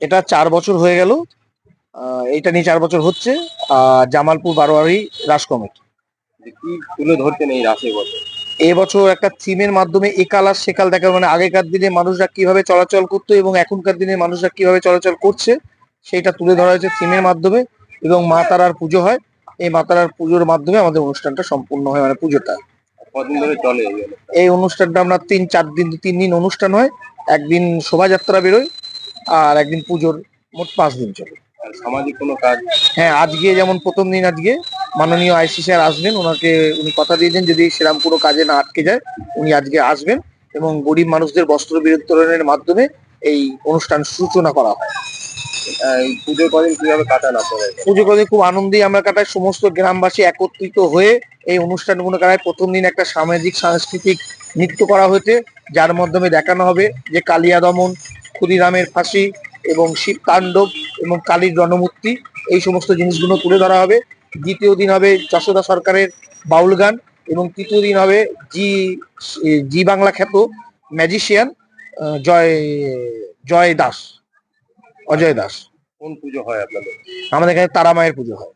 এটা চার বছর হয়ে গেল। আহ, এইটা নিয়ে চার বছর হচ্ছে। আর জামালপুর বারোয়ারি রাস কমিটি কি তুলে ধরছেন এই রাসে বছর? এবছর একটা থিমের মাধ্যমে একাল আর সেকাল দেখা মানে আগেকার দিনে মানুষরা কীভাবে চলাচল করতো এবং এখনকার দিনে মানুষরা কীভাবে চলাচল করছে সেইটা তুলে ধরা হয়েছে থিমের মাধ্যমে এবং মা তারার পুজো হয়। এই মা তারার পুজোর মাধ্যমে আমাদের অনুষ্ঠানটা সম্পূর্ণ হয় মানে পুজোটা। কদিন ধরে চলে এই এই অনুষ্ঠানটা আমরা তিন চার দিন তিন দিন অনুষ্ঠান হয়। একদিন শোভাযাত্রা বেরোয় আর একদিন পুজোর মোট পাঁচ দিন চলে। আর সামাজিক কোনো কাজ? হ্যাঁ আজকে যেমন প্রথম দিন আজকে মাননীয় আইসি স্যার আসবেন ওনাকে উনি কথা দিয়েছেন যদি সেরকম কোনো কাজে না আটকে যায় উনি আজকে আসবেন এবং গরিব মানুষদের বস্ত্র বিতরণের মাধ্যমে এই অনুষ্ঠান সূচনা করা হয়। এই পুজোর কদিন কীভাবে কাটান আপনারা? পুজো করে খুব আনন্দেই আমরা কাটাই সমস্ত গ্রামবাসী একত্রিত হয়ে এই অনুষ্ঠানগুলো কাটায় প্রথম দিন একটা সামাজিক সাংস্কৃতিক নৃত্য করা হয়েছে যার মাধ্যমে দেখানো হবে যে কালিয়া দমন ক্ষুদিরামের ফাঁসি এবং শিব তাণ্ডব এবং কালীর রণমূর্তি এই সমস্ত জিনিসগুলো তুলে ধরা হবে। দ্বিতীয় দিন হবে যশোদা সরকারের বাউল গান এবং তৃতীয় দিন হবে জি জি বাংলা খ্যাত ম্যাজিশিয়ান জয় জয় দাস অজয় দাস। কোন পুজো হয় আপনাদের? আমাদের এখানে তারা মায়ের পুজো হয়।